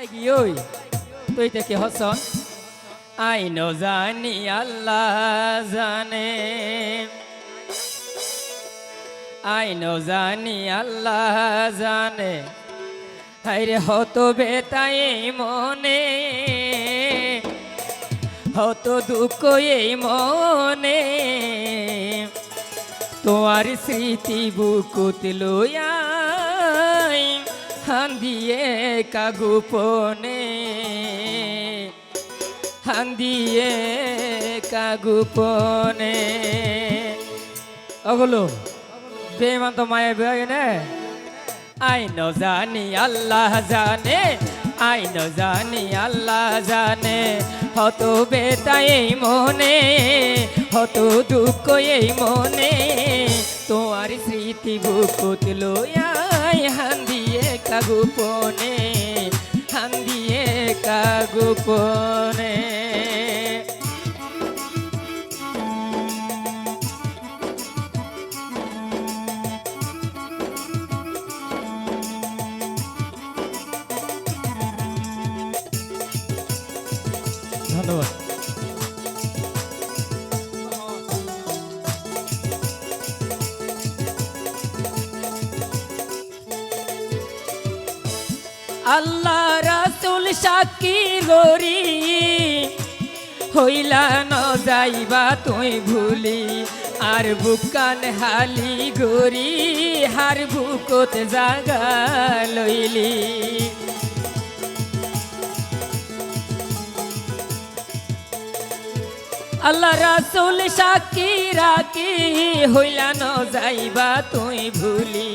ওই। তুই থেকে হসন আইন জানি, আল্লাহ জানে। আইন জানি, আল্লাহ জানে। হাইরে হত বেতাই মনে। হত দুঃখ এই মনে। তোমার স্মৃতি বুকুত লইয়াই হান্দিয়ে কাগুপনে হান্দিয়ে কাগুপনে। ওগুলো বেমান তো মায়ের বেয় নে আই ন জানি, আল্লাহ জানে, আই ন জানি, আল্লাহ জানে। হত বেতাই মনে, হত দুঃখ এই মনে। তোমার স্মৃতি বুকুত লইয়াই হান্দিয়ে কাগুপনে হান্দিয়ে কাগুপনে। ধন্যবাদ। আল্লাহ রাসুল সাক্ষী গরি। হইলা ন যাইবা তুই ভুলি, আর বুকান হালি গরি। হার বুকত জাগা লইলি। আল্লাহ রাসুল সাক্ষী রাখি, হইলা ন যাইবা তুই ভুলি।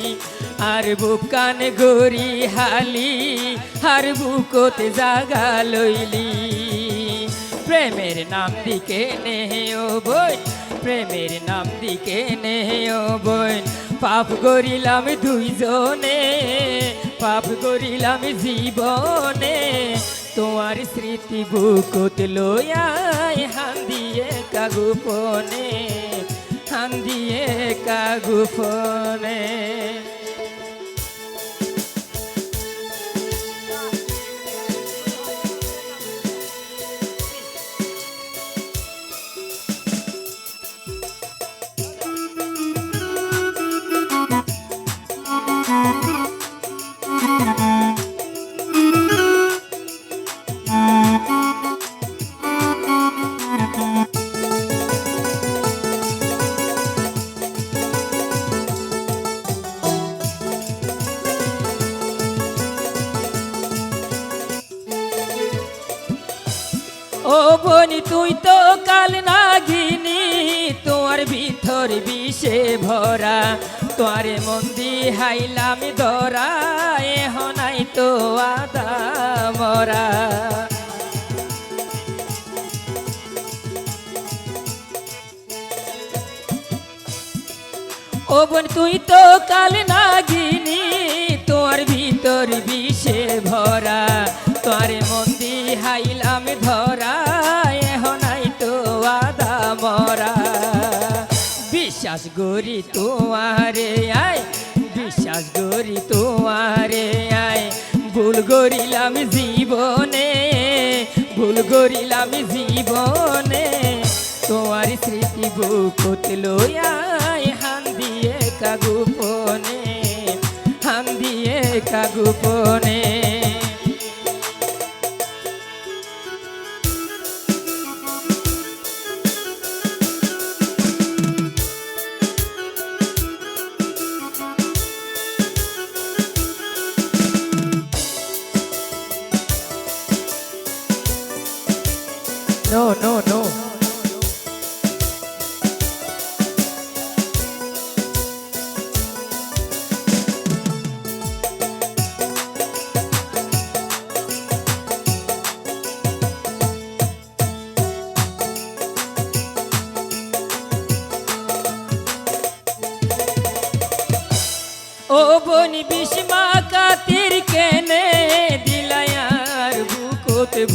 আর বুকান গরি হালি হার বুকত জাগা লইলি। প্রেমের নাম দিকে নেও বই, প্রেমের নাম দিকে নেও বই। পাপ করিলাম দুইজনে, পাপ করিলাম জীবনে। তোমার স্মৃতি বুকত লইয়াই হান দিয়ে কাগুপনে হান কাগুপনে। ও বনি, তুই তো কাল নাগিনি তোমার ভিতর বিষে ভরা। তোয়ারে মন্দি হাইলাম দরা এহনাই তো আদা মরা। ও বোন, তুই তো কাল নাগিনি, তোর ভিতর বিষে ভরা। তোর মন্দি হাইলাম ধরা এহনাই তো আদা মরা। বিশ্বাস করি তোমারে আয়, বিশ্বাস করি তোমারে আয়। ভুল করিলাম জীবনে, ভুল করিলাম জীবনে। তোমার স্মৃতি বুকুত লইয়াই হান দিয়ে কাগুপনে হান দিয়ে কাগুপনে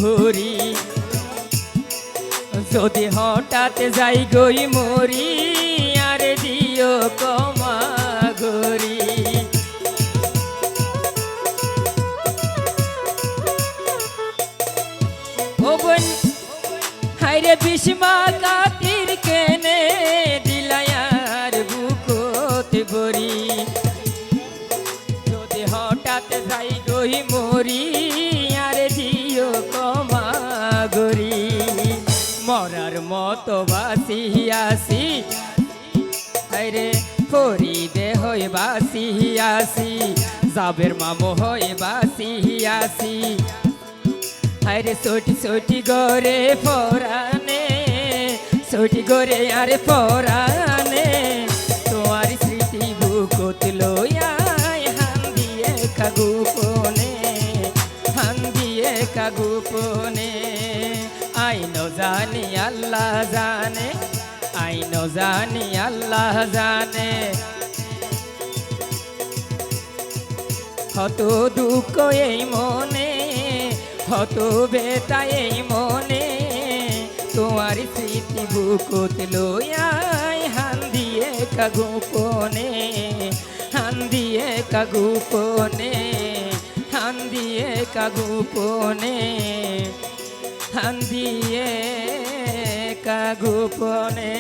ভরি। যদি হঠাতে যাই গই মরি, আর দিও কমা গরি হাইরে বিষমা কাতির কেনে দিলায়ার বুকত ভরি। যদি হঠাৎ যাই গই মরি বাসি আসি। রে ফরি দে হই বাসি আসি। যাবের মামো হই বাসি আসি। আরে সোটি সোটি গরে পরানে সোটি গরে আরে পরানে তোমার স্মৃতি বুকত লইয়াই হান দিয়ে কাগু কোনে হান দিয়ে কাগু কোনে আইন জানি, আল্লাহ জানে আইন জানি, আল্লাহ জানে। হত দুঃখ এই মনে হত বেতা এই মনে। তোমার স্মৃতি বুকুত লইয়াই হান দিয়ে কাগু কোনে হান দিয়ে কাগু কোনে হান দিয়ে কোনে হান দিয়ে কোনে